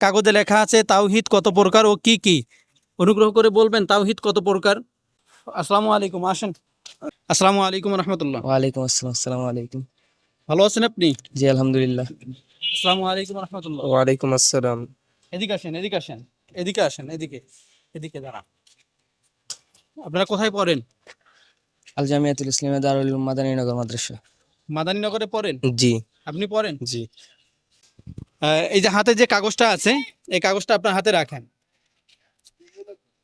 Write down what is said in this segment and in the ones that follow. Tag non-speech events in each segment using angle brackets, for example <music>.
কাগজে লেখা আছে তাওহিদ কত প্রকার ও কি কি? অনুগ্রহ করে বলবেন তাওহিদ কত প্রকার? আসসালামু আলাইকুম আসেন। আসসালামু আলাইকুম রহমতুল্লাহ। ওয়ালাইকুম আসসালাম আসসালামু আলাইকুম। ভালো আছেন আপনি? জি আলহামদুলিল্লাহ। আসসালামু আলাইকুম রহমতুল্লাহ। ওয়ালাইকুম আসসালাম। এদিকে আসেন এদিকে আসেন এদিকে আসেন এদিকে এদিকে দাঁড়ান। আপনারা কোথায় পড়েন? আল জামিয়াতুল ইসলামিয়া দারুল উলুম মাদানীনগর মাদ্রাসা। মাদানীনগরে পড়েন? জি। আপনি পড়েন? জি। এই যে হাতে যে কাগজটা আছে, এই কাগজটা আপনার হাতে রাখেন।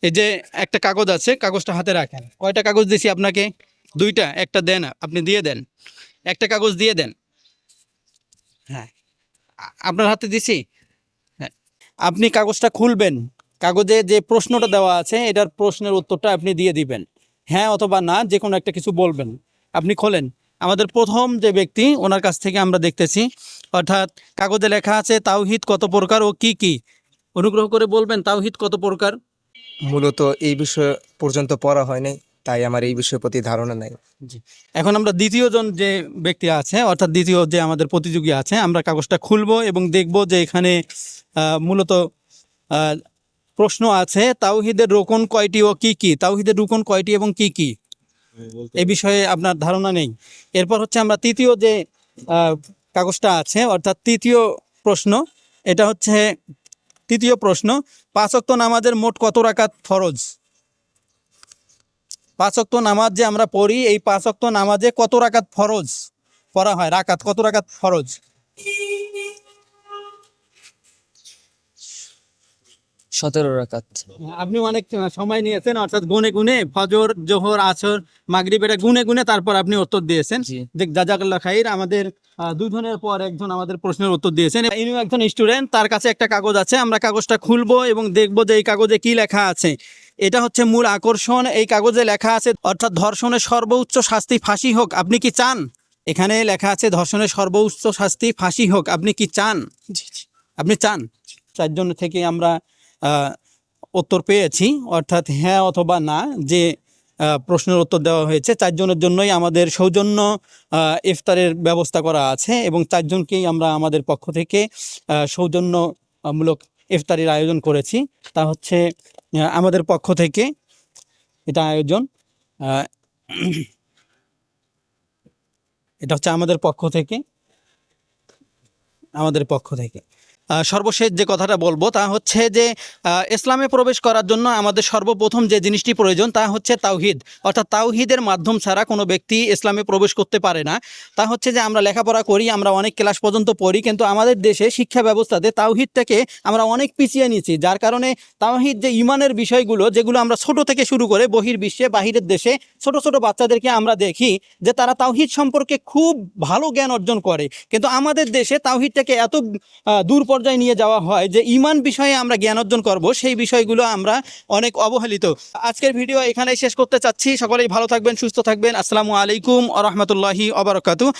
এই যে একটা কাগজ আছে, কাগজটা হাতে রাখেন। কয়টা কাগজ দিছি আপনাকে? দুইটা, একটা দেন, আপনি দিয়ে দেন। একটা কাগজ দিয়ে দেন। হ্যাঁ। আপনার হাতে দিছি? হ্যাঁ। আপনি কাগজটা খুলবেন। কাগজে যে প্রশ্নটা দেওয়া আছে, এটার প্রশ্নের উত্তরটা আপনি দিয়ে দিবেন। হ্যাঁ অথবা না যে কোনো একটা কিছু বলবেন। আপনি খোলেন। আমাদের প্রথম যে ব্যক্তি ওনার কাছ থেকে আমরা দেখতেছি। অর্থাৎ কাগজে লেখা আছে তাওহিদ কত প্রকার ও কি কি? অনুগ্রহ করে বলবেন তাওহিদ কত প্রকার? মূলত এই বিষয়ে পর্যন্ত পড়া হয় নাই তাই আমার এই বিষয়ের প্রতি ধারণা নাই। এখন আমরা দ্বিতীয় জন যে ব্যক্তি আছে অর্থাৎ দ্বিতীয় যে আমাদের প্রতিযোগী আছে আমরা কাগজটা খুলব এবং দেখব যে এখানে মূলত প্রশ্ন আছে তাওহিদের রোকন কয়টি ও কি কি? তাওহিদের রোকন কয়টি এবং কি কি? এই বিষয়ে আপনার ধারণা নেই। এরপর হচ্ছে আমরা তৃতীয় যে কাগজটা আছে অর্থাৎ তৃতীয় প্রশ্ন এটা হচ্ছে তৃতীয় প্রশ্ন পাঁচক্ত নামাজের মোট কত রাকাত ফরজ? পাঁচক্ত নামাজ যে আমরা পড়ি এই পাঁচক্ত নামাজে কত রাকাত ফরজ পড়া হয়? রাকাত কত রাকাত ফরজ? সতেরো রাকাত। আপনি অনেক সময় নিয়েছেন অর্থাৎ গুনে গুনে ফজর জোহর আসর মাগরিব এটা গুনে গুনে তারপর আপনি উত্তর দিয়েছেন। যে জাজাকাল্লাহ খাইর আমাদের দুজনের পর একজন আমাদের প্রশ্নের উত্তর দিয়েছেন। ইনিও একজন স্টুডেন্ট তার কাছে একটা কাগজ আছে আমরা কাগজটা খুলবো এবং দেখব যে এই কাগজে কি লেখা আছে। এটা হচ্ছে মূল আকর্ষণ এই কাগজে লেখা আছে অর্থাৎ ধর্ষণের সর্বোচ্চ শাস্তি ফাঁসি হোক আপনি কি চান? এখানে লেখা আছে ধর্ষণের সর্বোচ্চ শাস্তি ফাঁসি হোক আপনি কি চান? আপনি চান? চারজন থেকে আমরা উত্তর পেয়েছি, অর্থাৎ হ্যাঁ অথবা না, যে প্রশ্নের উত্তর দেওয়া হয়েছে, চারজনের জন্যই আমাদের সৌজন্য ইফতারের ব্যবস্থা করা আছে এবং চারজনকেই আমরা আমাদের পক্ষ থেকে সৌজন্যমূলক ইফতারির আয়োজন করেছি। তা হচ্ছে আমাদের পক্ষ থেকে এটা আয়োজন <clears throat> এটা হচ্ছে আমাদের পক্ষ থেকে, আমাদের পক্ষ থেকে। সর্বশেষ যে কথাটা বলব তা হচ্ছে যে ইসলামে প্রবেশ করার জন্য আমাদের সর্বপ্রথম যে জিনিসটি প্রয়োজন তা হচ্ছে তাওহিদ। অর্থাৎ তাওহিদের মাধ্যম ছাড়া কোনো ব্যক্তি ইসলামে প্রবেশ করতে পারে না। তা হচ্ছে যে আমরা লেখাপড়া করি, আমরা অনেক ক্লাস পর্যন্ত পড়ি, কিন্তু আমাদের দেশে শিক্ষা ব্যবস্থাতে তাওহিদটাকে আমরা অনেক পিছিয়ে নিয়েছি। যার কারণে তাওহিদ যে ইমানের বিষয়গুলো, যেগুলো আমরা ছোট থেকে শুরু করে বহির বিশ্বে বাহিরের দেশে ছোট ছোট বাচ্চাদেরকে আমরা দেখি যে তারা তাওহিদ সম্পর্কে খুব ভালো জ্ঞান অর্জন করে। কিন্তু আমাদের দেশে তাওহিদটাকে এত দূর পর্যায়ে নিয়ে যাওয়া হয় যে ইমান বিষয়ে আমরা জ্ঞান অর্জন করব, সেই বিষয়গুলো আমরা অনেক অবহেলিত। আজকের ভিডিও এখানেই শেষ করতে চাচ্ছি। সকলেই ভালো থাকবেন, সুস্থ থাকবেন। আসসালামু আলাইকুম আ রহমতুল্লাহি অবরকাতু